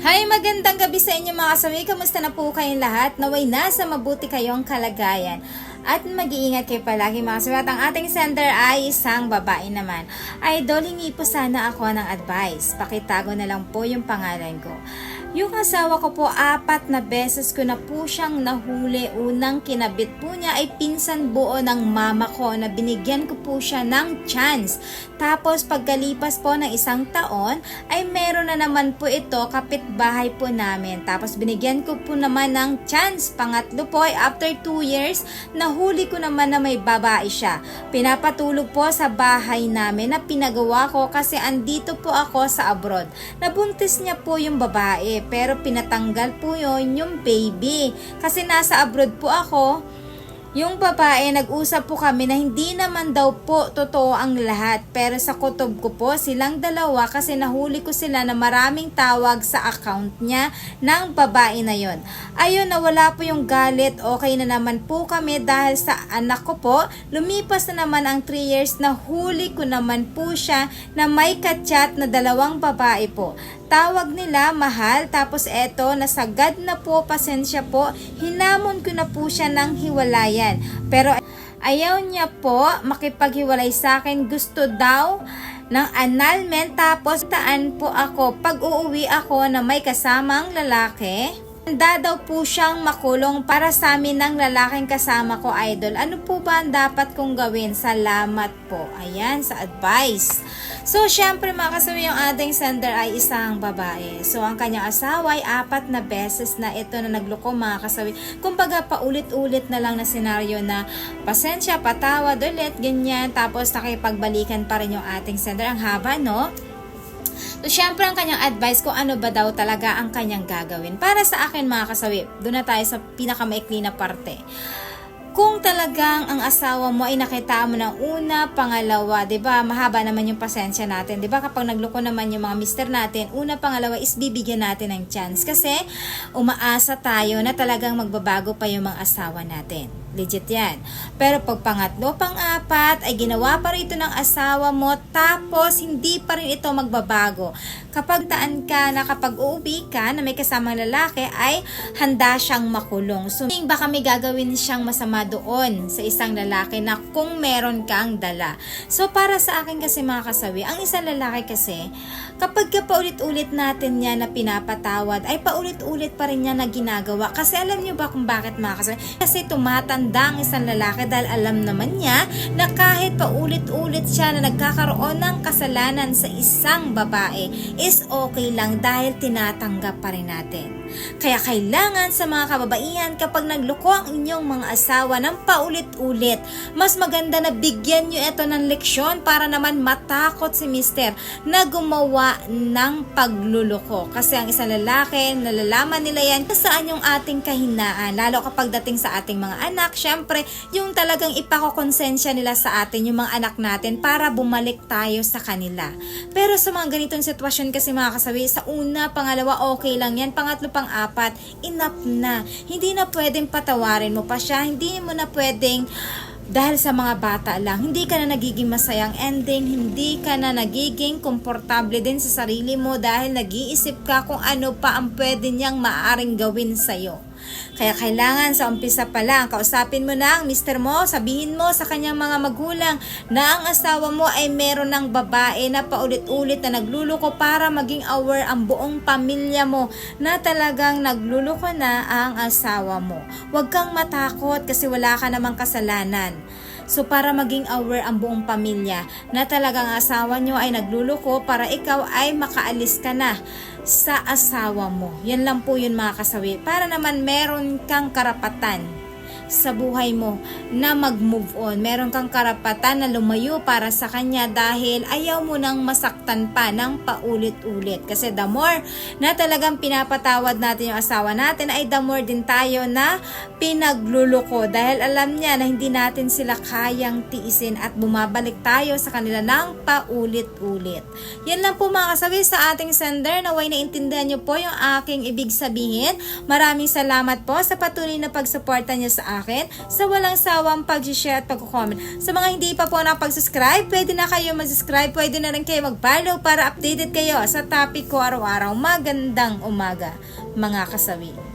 Hi, magandang gabi sa inyo mga kasawi. Kamusta na po kayong lahat? Naway nasa mabuti kayong kalagayan. At mag-iingat kayo palagi mga kasawi. At ang ating sender ay isang babae naman. Idol, hingi po sana ako ng advice. Pakitago na lang po yung pangalan ko. Yung asawa ko po, apat na beses ko na po siyang nahuli. Unang kinabit po niya ay pinsan buo ng mama ko na binigyan ko po siya ng chance. Tapos pagkalipas po ng isang taon, ay meron na naman po ito kapitbahay po namin. Tapos binigyan ko po naman ng chance. Pangatlo po ay after 2 years, nahuli ko naman na may babae siya. Pinapatulog po sa bahay namin na pinagawa ko kasi andito po ako sa abroad. Nabuntis niya po yung babae pero pinatanggal po yon yung baby. Kasi nasa abroad po ako, yung babae, nag-usap po kami na hindi naman daw po totoo ang lahat. Pero sa kutob ko po, silang dalawa kasi nahuli ko sila na maraming tawag sa account niya ng babae na yon. Ayun, nawala po yung galit. Okay na naman po kami dahil sa anak ko po. Lumipas na naman ang 3 years na huli ko naman po siya na may kachat na dalawang babae po. Tawag nila mahal tapos eto nasagad na po pasensya po hinamon ko na po siya ng hiwalayan pero ayaw niya po makipaghiwalay sa akin. Gusto daw ng annulment. Tapos taan po ako. Pag uuwi ako na may kasamang lalaki Handa daw po siyang makulong para sa amin ng lalaking kasama ko, idol. Ano po ba ang dapat kong gawin? Salamat po. Ayan, sa advice. So, syempre mga kasawi, yung ating sender ay isang babae. So, ang kanyang asawa ay apat na beses na ito na nagloko mga kasawi. Kumbaga, paulit-ulit na lang na senaryo na pasensya, patawad ulit, ganyan. Tapos, nakipagbalikan pa rin yung ating sender. Ang haba, no? So, syempre ang kanyang advice kung ano ba daw talaga ang kanyang gagawin. Para sa akin mga kasawi, doon na tayo sa pinakamaikli na parte. Kung talagang ang asawa mo ay nakita mo ng una, pangalawa, 'di ba? Mahaba naman yung pasensya natin, 'di ba? Kapag nagloko naman yung mga mister natin, una, pangalawa is bibigyan natin ng chance kasi umaasa tayo na talagang magbabago pa yung mga asawa natin. Legit yan. Pero pag pangatlo, pang-apat, ay ginawa pa rin ito ng asawa mo, tapos hindi pa rin ito magbabago. Kapag taan ka na kapag uuwi ka na may kasamang lalaki, ay handa siyang makulong. So, baka may gagawin siyang masama doon sa isang lalaki na kung meron kang dala. So, para sa akin kasi mga kasawi, ang isang lalaki kasi, kapag ka paulit-ulit natin niya na pinapatawad, ay paulit-ulit pa rin niya na ginagawa. Kasi alam niyo ba kung bakit mga kasawi? Kasi tumatanda ang isang lalaki dahil alam naman niya na kahit paulit-ulit siya na nagkakaroon ng kasalanan sa isang babae is okay lang dahil tinatanggap pa rin natin. Kaya kailangan sa mga kababaihan kapag nagloko ang inyong mga asawa ng paulit-ulit, mas maganda na bigyan nyo ito ng leksyon para naman matakot si mister na gumawa ng pagluloko. Kasi ang isang lalaki, nalalaman nila yan saan yung ating kahinaan. Lalo kapag dating sa ating mga anak, syempre, yung talagang ipakokonsensya nila sa atin, yung mga anak natin, para bumalik tayo sa kanila. Pero sa mga ganitong sitwasyon kasi mga kasawi, sa una, pangalawa, okay lang yan. Pangatlo, pang-apat, enough na. Hindi na pwedeng patawarin mo pa siya. Hindi mo na pwedeng dahil sa mga bata lang, hindi ka na nagiging masayang ending, hindi ka na nagiging komportable din sa sarili mo dahil nag-iisip ka kung ano pa ang pwede niyang maaaring gawin sa'yo. Kaya kailangan sa umpisa pa lang, kausapin mo na ang mister mo, sabihin mo sa kanyang mga magulang na ang asawa mo ay meron ng babae na paulit-ulit na nagluluko para maging aware ang buong pamilya mo na talagang nagluluko na ang asawa mo. Huwag kang matakot kasi wala ka namang kasalanan. So para maging aware ang buong pamilya na talagang asawa nyo ay nagluluko para ikaw ay makaalis ka na sa asawa mo. Yan lang po yun mga kasawi. Para naman meron kang karapatan sa buhay mo na mag-move on. Meron kang karapatan na lumayo para sa kanya dahil ayaw mo nang masaktan pa ng paulit-ulit. Kasi the more na talagang pinapatawad natin yung asawa natin ay the more din tayo na pinagluluko dahil alam niya na hindi natin sila kayang tiisin at bumabalik tayo sa kanila ng paulit-ulit. Yan lang po mga kasabi sa ating sender. Naway naintindihan niyo po yung aking ibig sabihin. Maraming salamat po sa patuloy na pagsuporta niyo sa akin sa walang sawang pag-share at pag-comment. Sa mga hindi pa po nakapag-subscribe, pwede na kayo mag-subscribe, pwede na rin kayo mag-follow para updated kayo sa topic ko araw-araw. Magandang umaga, mga kasawi.